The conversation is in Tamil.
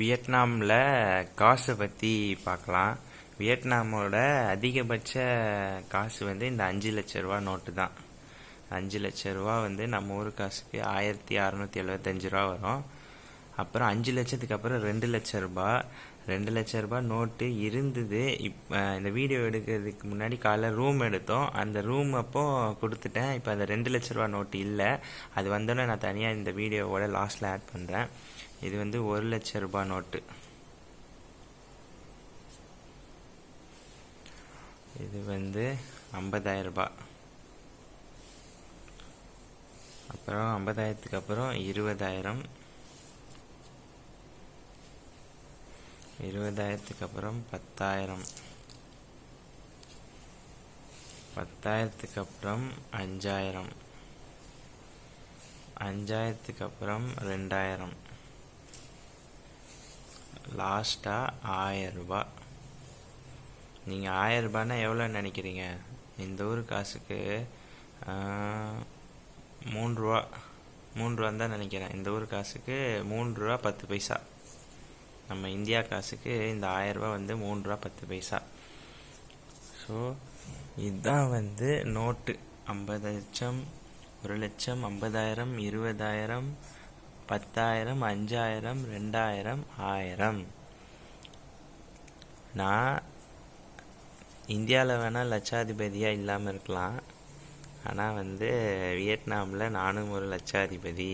வியட்நாமில் காசை பற்றி பார்க்கலாம் வியட்நாமோட அதிகபட்ச காசு வந்து இந்த அஞ்சு லட்ச ரூபா நோட்டு தான். அஞ்சு லட்ச ரூபா வந்து நம்ம ஊர் காசுக்கு ஆயிரத்தி அறநூற்றி எழுபத்தஞ்சு ரூபா வரும். அப்புறம் அஞ்சு லட்சத்துக்கு அப்புறம் ரெண்டு லட்ச ரூபா. ரெண்டு லட்ச ரூபாய் நோட்டு இருந்தது. இப்போ இந்த வீடியோ எடுக்கிறதுக்கு முன்னாடி காலைல ரூம் எடுத்தோம். அந்த ரூம் அப்போ கொடுத்துட்டேன். இப்போ அந்த ரெண்டு லட்ச ரூபா நோட்டு இல்லை. அது வந்தோடனே நான் தனியாக இந்த வீடியோவோட லாஸ்ட்டில் ஆட் பண்ணுறேன் இது வந்து ஒரு லட்ச ரூபா நோட்டு. இது வந்து ஐம்பதாயிரம் ரூபாய். அப்புறம் ஐம்பதாயிரத்துக்கு அப்புறம் இருபதாயிரம். இருபதாயிரத்துக்கு அப்புறம் பத்தாயிரம். பத்தாயிரத்துக்கு அப்புறம் அஞ்சாயிரம். அஞ்சாயிரத்துக்கு அப்புறம் ரெண்டாயிரம். லாஸ்ட்டாக ஆயரூபா. நீங்கள் ஆயரூபான்னா எவ்வளோ நினைக்கிறீங்க? இந்த ஊர் காசுக்கு மூன்றுரூவா ரூபா தான் நினைக்கிறேன். இந்த ஊர் காசுக்கு மூன்று ரூபா பத்து பைசா. நம்ம இந்தியா காசுக்கு இந்த ஆயிரம் ரூபா வந்து மூணு ரூபா பத்து பைசா. ஸோ இதுதான் வந்து நோட்டு. ஐம்பது லட்சம் ஒரு லட்சம் ஐம்பதாயிரம் இருபதாயிரம் பத்தாயிரம் அஞ்சாயிரம் ரெண்டாயிரம் ஆயிரம். நான் இந்தியாவில் வேணால் லட்சாதிபதியாக இல்லாமல் இருக்கலாம். ஆனால் வந்து வியட்நாமில் நானும் ஒரு லட்சாதிபதி.